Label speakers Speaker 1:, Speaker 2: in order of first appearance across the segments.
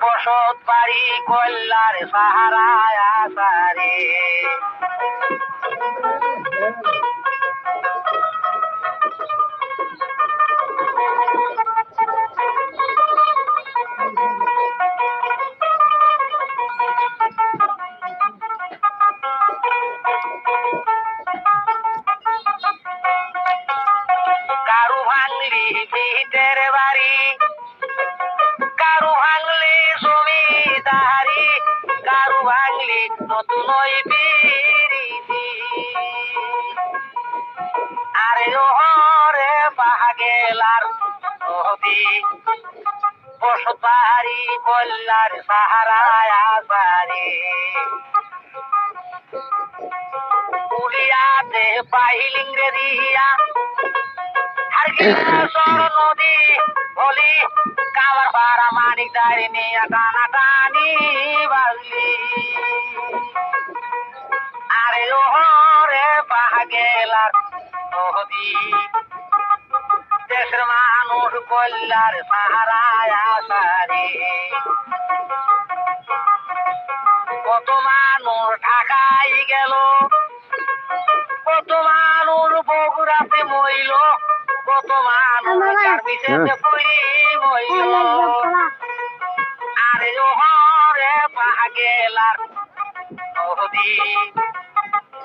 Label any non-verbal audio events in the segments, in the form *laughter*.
Speaker 1: বসত বাড়ি কল্যার সাহারায় আসারে। ভাঙলি নতুন ওই পিরিতি আরে ওহরে বাহাগেলার নদী কল্যার সাহারায় আসারি উলিয়াতে পাইলিং রে দিয়া হারগিলাসর *coughs* নদী বলি, কাবার পাড়া মানিক দাঁড়ি নিয়ে টানা টানি বাজলি আরে ওহরে পাহাগেলার নদী দেশের মানুষ কল্যার সাহারায় আসারে। কত মানুষ ঢাকায় গেল, কত মানুষ বগুড়াতে মইল, কত মানুষ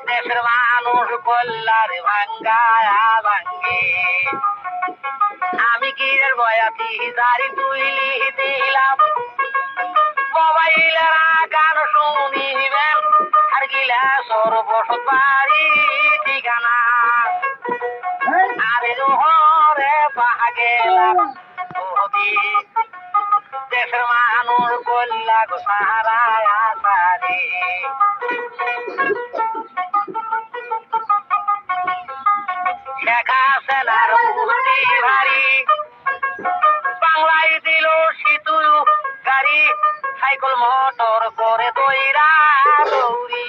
Speaker 1: দেশের মানুষ কল্যার ভাঙ্গায়া ভাঙ্গে আমি কি বয়াতি দাড়ি তুইলি দিলাম মোবাইলের গান শুনিবেন আর গিলা সর্বসত বাড়ি ঠিকানা। পাহাগেলাম নদী দেশের মানুষ কল্লা গো সাহারায় আসারে। শেখা সেনার মূর্তি ভারী। বাংলায় দিল শীতু গাড়ি, সাইকেল, মোটর করে তৈরা দৌড়ি।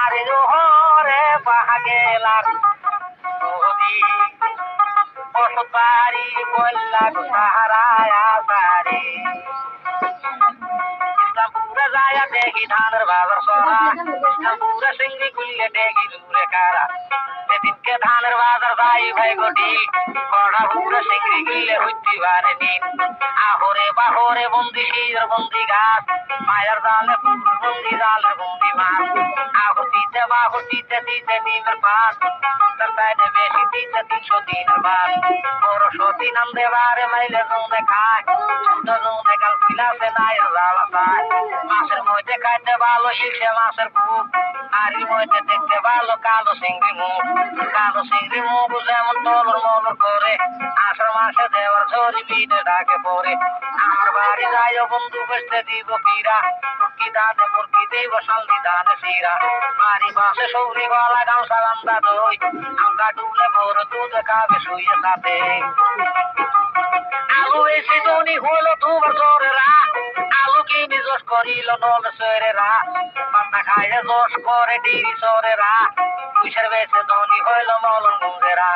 Speaker 1: আরে জোহরে পাহাগেলার বসত বাড়ি কল্লা পারি। ইসলামপুরে যায় দেখি ধানের বাজার সরা। পুরা সিঙ্গি খুললে দেখি দূরে কারা। সেদিনকে ধানের বাজার যাই ভাই গটি, কড়া পুরে সিঙ্গি গিলে হইতে পারে নিন আহরে বাহরে বন্দি শির বন্দি গাছ, মায়ের জালে বন্দি জালে বন্দি মাছ। আহুতিতে বাহুতিতে দিতে নিমের পাত তার সাইডে বেশি দিতে তিনশো দিনের বাদ বড় সতী নন্দে বারে মাইলে জমে খায় শুদ্ধ জমে কাল বিলাসে নাই জ্বালা খায়। মাছের মধ্যে খাইতে ভালো ইলশে মাছের বুক আরির মধ্যে দেখতে ভালো কালো সিংড়ি মুখ। কালো সিংড়ি মুখ যেমন টলর মলর করে, আষাঢ় মাসে দেওয়ার ঝরি বিনে ডাকে পড়ে। আমার বাড়ি যায় বন্ধু বেসতে দিব কিরা? মুরকি দানে মুরকি দিব শান্তি দানে শিরা। বাড়ি বাসে সৌরি গলা গামছা গান্দা দই আমকা ডুলে ভোর দুধ খাবে শুয়ে সাথে। আলু বেশি ধনী হলো তোমার জোরেরা জোশ করিল নল সরেরা পান্তা খাইলে জোশ করে ডিরি সরেরা পুষের বেশে ধনী হইল মলন গুঞ্জেরা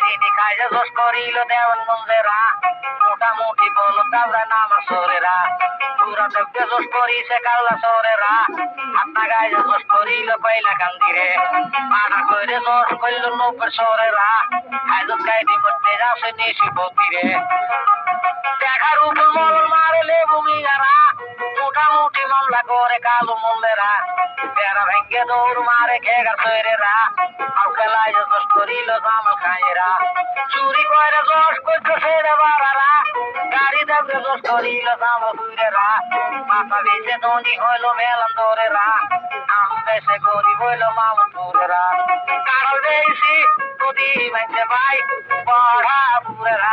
Speaker 1: চিনি খাইলে জোশ করিল দেওয়ান গুঞ্জেরা মোটামুটি বল তাবরা নাম সরেরা পুরা দেবকে জোশ করিছে কাল্লা সরেরা হাতনা গাইলে জোশ করিল পয়লা কান্দিরে পাড়া কইরে জোশ করিল নৌকের সরেরা হাইজত গাইদি মধ্যে যাচ্ছে নিশি বতিরে দেখার উপর মলন মারে লেবু মিগারা মোটামুটি মামলা করে কালো মল্লেরা তেরা ভেঙ্গে দৌড় মারে খেগার তৈরেরা কাউকে লাইজে দোষ করিল জামাল খাইরা চুরি করে দোষ করতে সেরে বাড়ারা গাড়ি দেবে দোষ করিল জামাল হুইরেরা মাথা বেঁচে ধনী হইল মেলান দৌড়েরা আম বেশে গরিব হইল মামুন দৌড়েরা কারণ বেশি নদী ভাঙছে ভাই পড়া আয়া